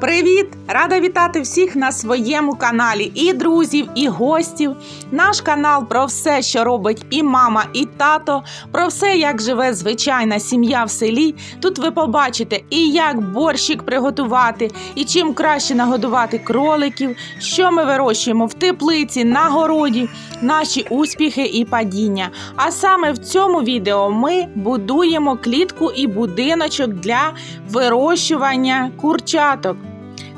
Привіт! Рада вітати всіх на своєму каналі і друзів, і гостів. Наш канал про все, що робить і мама, і тато, про все, як живе звичайна сім'я в селі. Тут ви побачите і як борщик приготувати, і чим краще нагодувати кроликів, що ми вирощуємо в теплиці, на городі, наші успіхи і падіння. А саме в цьому відео ми будуємо клітку і будиночок для вирощування курчаток.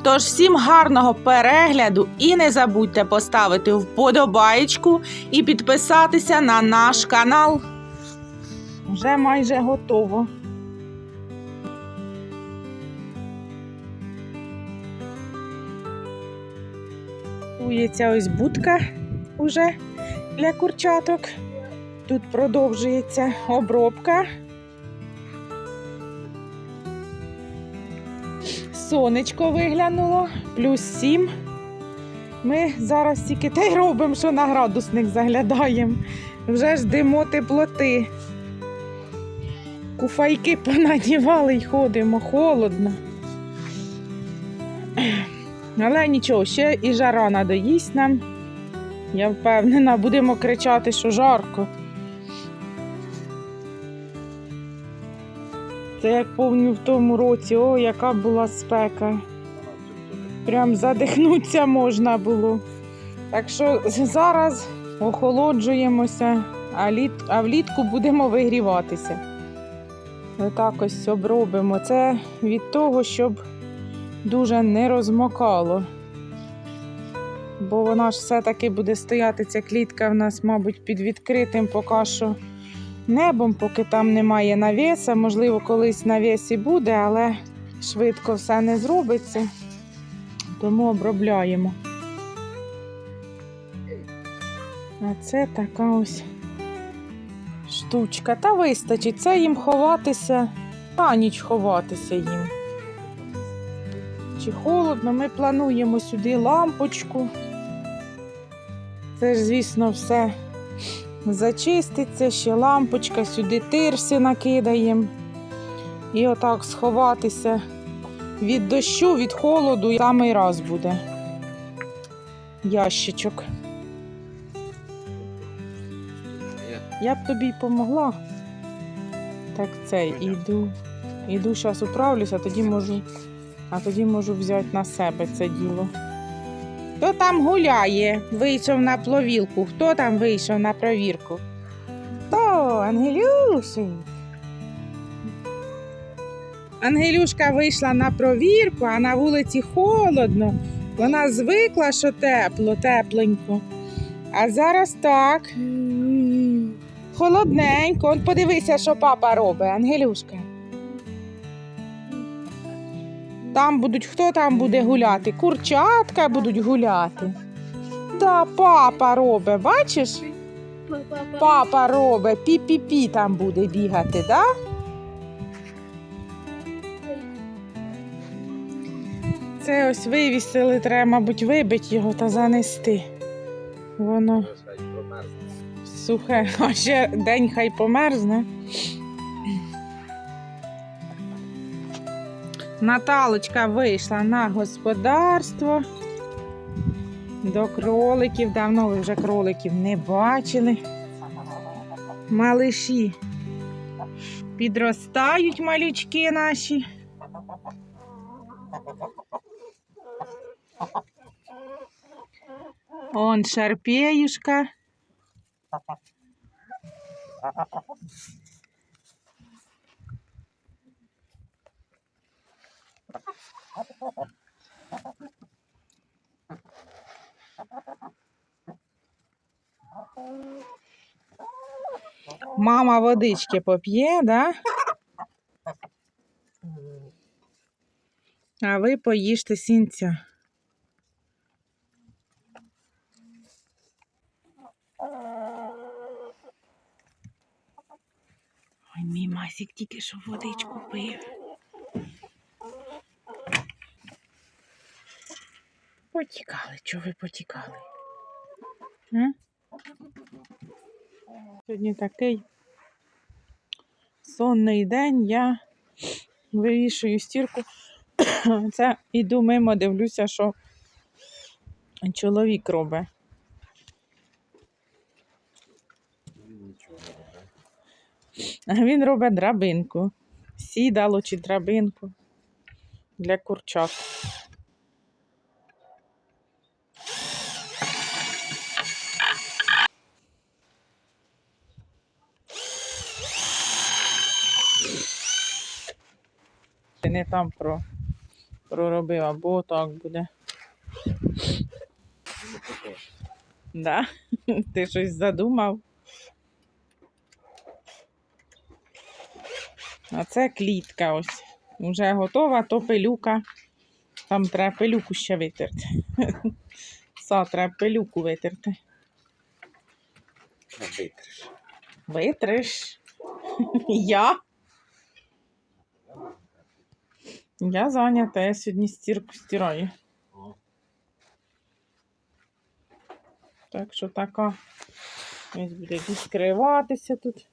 Тож всім гарного перегляду і не забудьте поставити вподобаєчку і підписатися на наш канал. Вже майже готово. Готується ось будка уже для курчаток. Тут продовжується обробка. Сонечко виглянуло, плюс 7. Ми зараз тільки те й робимо, що на градусник заглядаємо. Вже ждемо теплоти. Куфайки понадівали й ходимо, холодно. Але нічого, ще і жара надоїсть нам. Я впевнена, будемо кричати, що жарко. Це як повню в тому році, о, яка була спека. Прям задихнуться можна було. Так що зараз охолоджуємося, а, літ, а влітку будемо вигріватися. Отак ось обробимо. Це від того, щоб дуже не розмокало. Бо вона ж все-таки буде стояти, ця клітка в нас, мабуть, під відкритим поки що небом, поки там немає навіса. Можливо, колись навіс і буде, але швидко все не зробиться. Тому обробляємо. А це така ось штучка. Та вистачить. Це їм ховатися, на ніч ховатися їм. Чи холодно, ми плануємо сюди лампочку. Це ж, звісно, все зачиститься, ще лампочка, сюди тирси накидаємо. І отак сховатися від дощу, від холоду, самий раз буде ящичок. Я б тобі й помогла. Так цей, іду. Іду зараз управлюся, тоді можу, а тоді можу взяти на себе це діло. Хто там гуляє? Вийшов на пловілку. Хто там вийшов на провірку? Хто? Ангелюшик. Ангелюшка вийшла на провірку, а на вулиці холодно. Вона звикла, що тепло, тепленько. А зараз так. Холодненько. Он подивися, що папа робить, Ангелюшка. Там будуть, хто там буде гуляти? Курчатка будуть гуляти. Да, папа робить, бачиш? Папа робить, пі-пі-пі там буде бігати, да? Це ось вивісили, треба, мабуть, вибити його та занести. Воно сухе, а ще день хай померзне. Наталочка вийшла на господарство. До кроликів. Давно ви вже кроликів не бачили. Малиші. Підростають малючки наші. Он шарпеюшка. Мама водички поп'є, да? А ви поїжте сінця. Ой, мій масік тільки що водичку пив. Потікали, чого ви потікали? М? Сьогодні такий сонний день, я вивішую стірку Це іду мимо, дивлюся, що чоловік робить. Він робить драбинку. Сідало чи драбинку для курчат. Не там про, проробив, або так буде. Ну. Да? Ти щось задумав? А це клітка ось. Уже готова, то пилюка. Там треба пилюку ще витерти. Са, треба пилюку витерти. А витриш. Витриш. Я? Я зайнята, я сьогодні стірку стираю. Так що така ось буде відкриватися тут.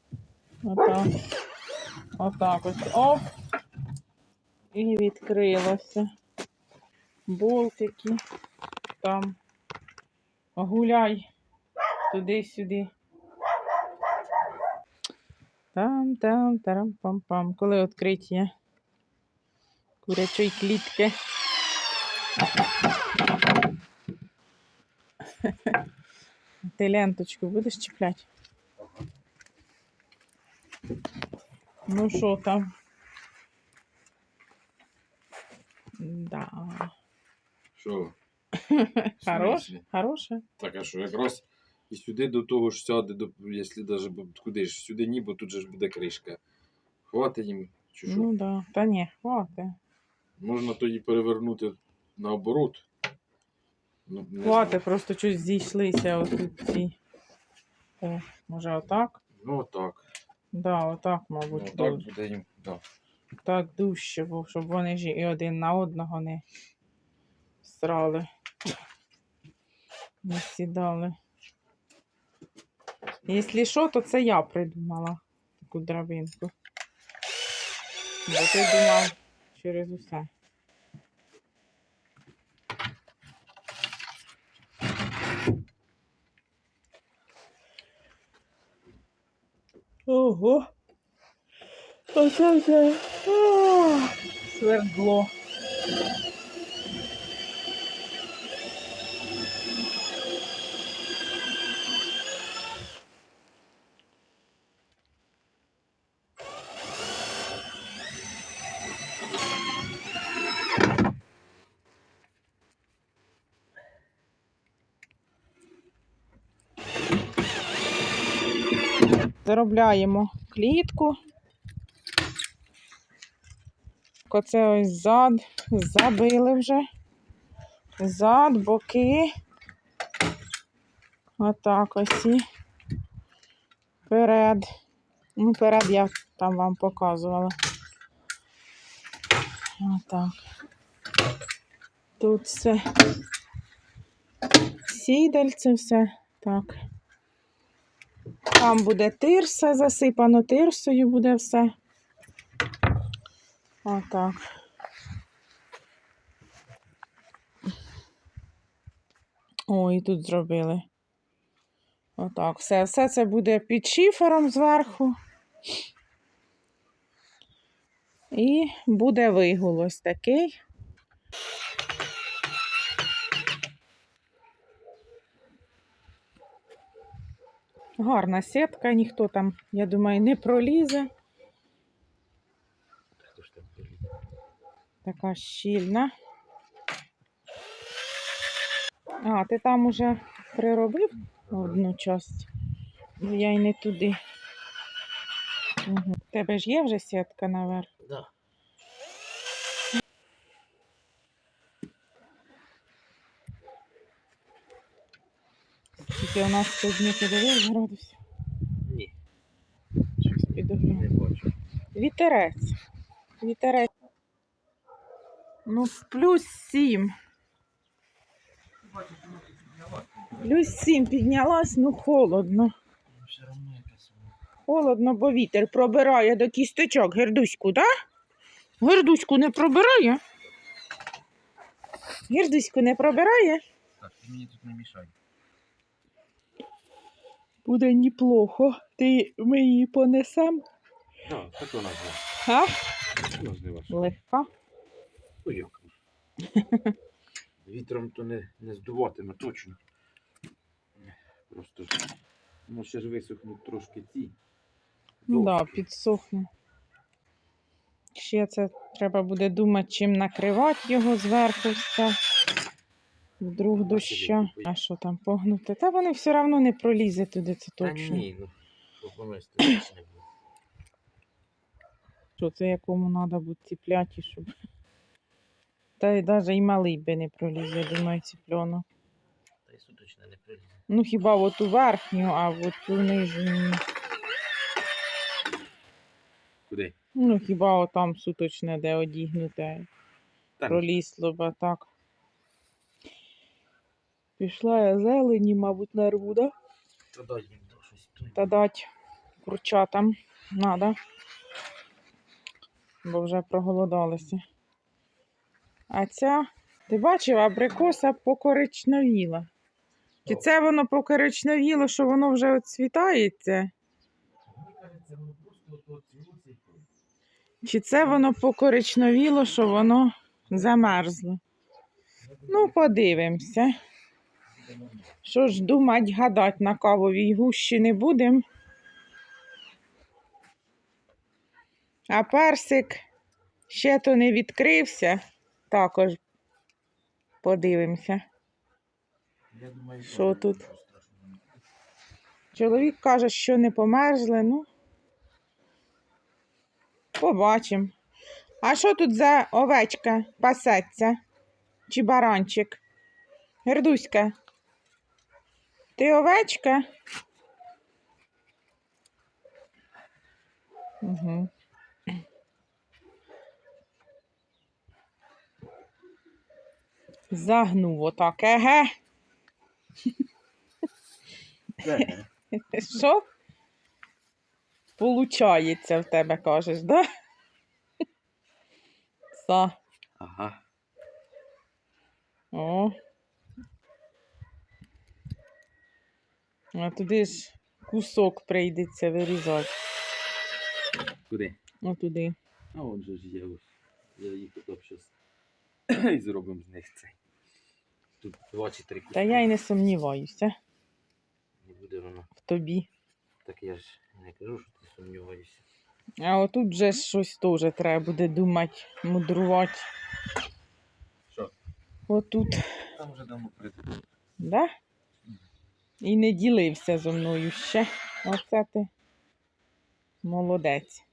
Отак. Отак ось. Оп. І відкрилося. Болтики. Там. Гуляй. Туди-сюди. Там, там, тарам, пам, пам. Коли відкриття курячої клітки. Ти ленточку будеш чіпляти? Ну що там? Да. Що? Хорош, хороше. Так, а що, якраз і сюди до того ж сяде, до, якщо даже куди ж сюди ні, бо тут же ж буде кришка. Хватить їм, чи що? Ну да. Та ні, хватить. Можна тоді перевернути наоборот. Ну, не Хватить, просто щось зійшлися отут ці. О, може отак? Ну так. Да, отак, Ну, мабуть, так так, буде їм. Да. так дужче, бо щоб вони ж і один на одного не срали. Не сідали. Якщо що, то це я придумала таку драбинку. Бо ти думав через усе. Ого. Оце вже свердло. Заробляємо клітку. Оце ось зад, забили вже. Зад, боки. Отак ось і перед. Ну, перед я там вам показувала. Отак. Тут все. Сідальце все. Так. Там буде тирса, засипано тирсою буде все. Отак. О, і тут зробили. Отак. Все, все це буде під шифером зверху. І буде вигул ось такий. Гарна сітка, ніхто там, я думаю, не пролізе. Така щільна. А, ти там уже приробив одну часть? Бо я й не туди. Угу. Тебе ж є вже сітка наверх? Тільки у нас сьогодні подивив градусів. Ні, Щось підогнув. не бачу. Вітерець. Вітерець. Ну, плюс сім. Плюс сім піднялась, ну холодно. Холодно, бо вітер пробирає до кісточок. Гердуську, да? Гердуську не пробирає? Гірдуську не пробирає? Так, ти мені тут не мішай. Буде неплохо. Ти ми її понесем. Так, так вона А? Легка. Ну як? Вітром то не, не здуватиме точно. Просто. Ну ще ж висохнуть трошки ці. Ну да, підсохне. Ще це треба буде думати, чим накривати його зверху все. Вдруг доща. А що там погнути? Та вони все одно не пролізе туди, це Та точно. ні, ну. Що це якому треба бути ціпляті, щоб. Та й навіть і малий би не проліз, я думаю, ціпляно. Та й суточне не прилізе. Ну хіба в оту верхню, а в оту нижню. Куди? Ну хіба отам суточне, де одігнуте. Там Пролізло б так. Пішла я зелені, мабуть, нарву, да? Та дай їм щось. Та дать курчатам надо. Бо вже проголодалися. А ця, ти бачив, абрикоса покоричневіла. Чи це воно покоричневіло, що воно вже оцвітається? Чи це воно покоричневіло, що воно замерзло? Ну, подивимося. Що ж думать, гадать на кавовій гущі не будемо. А персик ще то не відкрився. Також подивимося. Що тут? Чоловік каже, що не померзли, ну. Побачимо. А що тут за овечка пасеться? Чи баранчик? Гердуська. Ти овечка? Угу. Загнув отак, еге. Що? Получається в тебе, кажеш, да? Са. Ага. О. А туди ж кусок прийдеться вирізати. Куди? Отуди. А он же ж є ось. Я їх тут щас і зробимо з них цей. Тут два чи три куски. Та я й не сумніваюся Не буде воно. в тобі. Так я ж не кажу, що ти сумніваєшся. А отут же ж щось теж треба буде думати, мудрувати. Що? Отут, Там вже давно придумав. да? І не ділився зо мною ще. Оце ти молодець.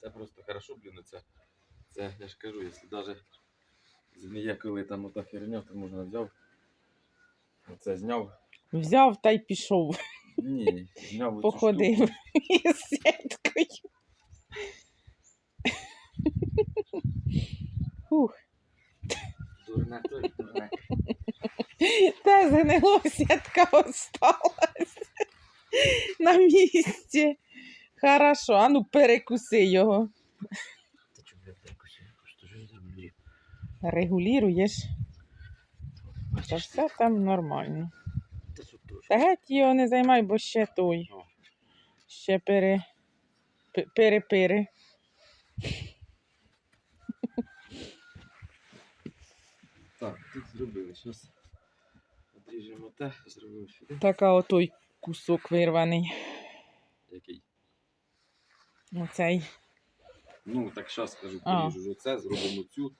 Це просто хорошо, блін, це. Це я ж кажу, якщо навіть змія, коли там ота херня, то можна взяв. Оце зняв. Взяв та й пішов. Ні, зняв оцю Походив із сіткою. Ух, штуку. Дурне, то дурне. Та згнило сітка осталась на місці. Хорошо, а ну перекуси його. Та чого я перекусив? Просто ж зроблю. Регулюєш, та все там нормально. Та що геть його не займай, бо ще той. Ще пере. пе- Перепири. Так, тут зробили. Зараз одріжемо те, зробимо сюди. Така отой кусок вирваний. Який? Оцей. Ну, так зараз скажу, А. поріжу вже це, зробимо цю,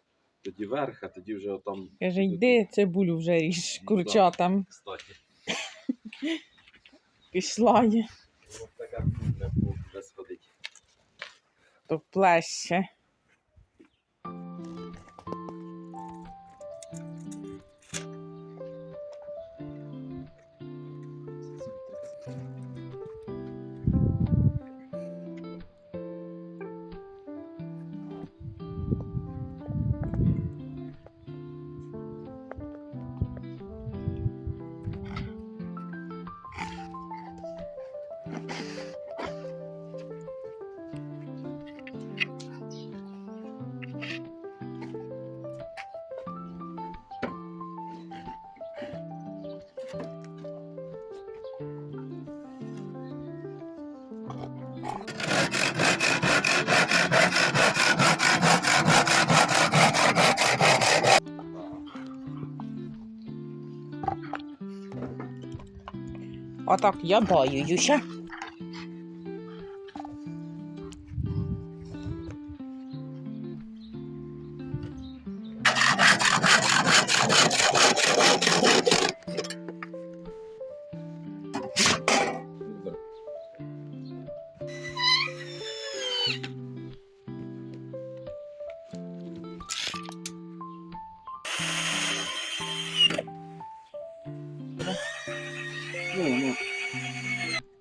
тоді верх, а тоді вже отам. Каже, буде йди цибулю вже ріж Ну, курчатам. Кстати. Пішла є, Воно така було вже сходить. то плеще. Отак я баю, Юща.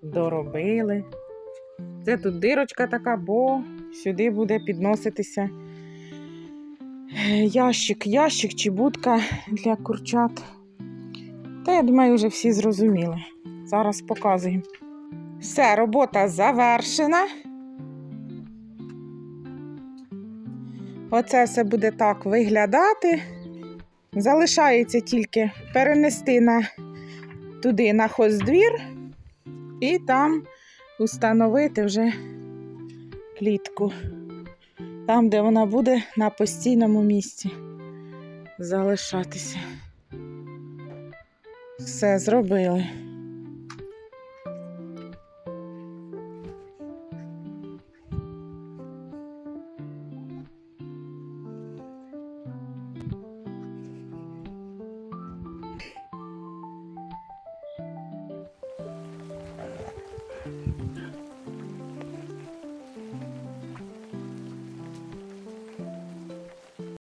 Доробили. Це тут дирочка така, бо сюди буде підноситися ящик, ящик чи будка для курчат. Та я думаю, вже всі зрозуміли. Зараз показуємо. Все, робота завершена. Оце все буде так виглядати. Залишається тільки перенести на, туди на хоздвір і там установити вже клітку. Там, де вона буде на постійному місці залишатися. Все зробили.